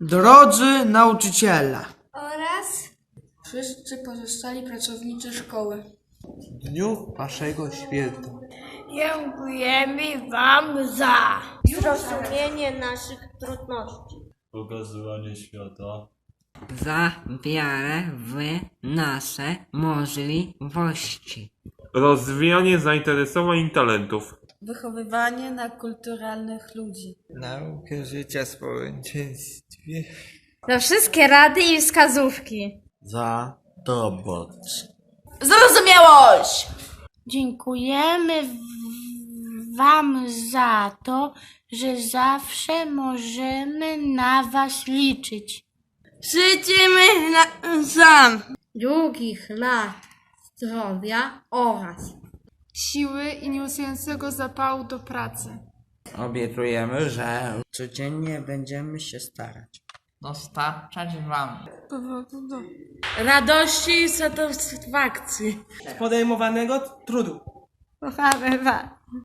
Drodzy nauczyciele, oraz Wszyscy pozostali pracownicy szkoły. W dniu waszego święta. dziękujemy Wam za zrozumienie naszych trudności. pokazywanie świata, za wiarę w nasze możliwości. Rozwijanie zainteresowań i talentów. Wychowywanie na kulturalnych ludzi. Naukę życia w społeczeństwie. Za wszystkie rady i wskazówki. Za dobroć. Zrozumiałość! Dziękujemy w- Wam za to, że zawsze możemy na Was liczyć. Życzymy na, sam Długich lat zdrowia oraz Siły i nieustającego zapału do pracy. Obiecujemy, że codziennie będziemy się starać. dostarczać Wam radości i satysfakcji. Podejmowanego trudu. Kochamy Was.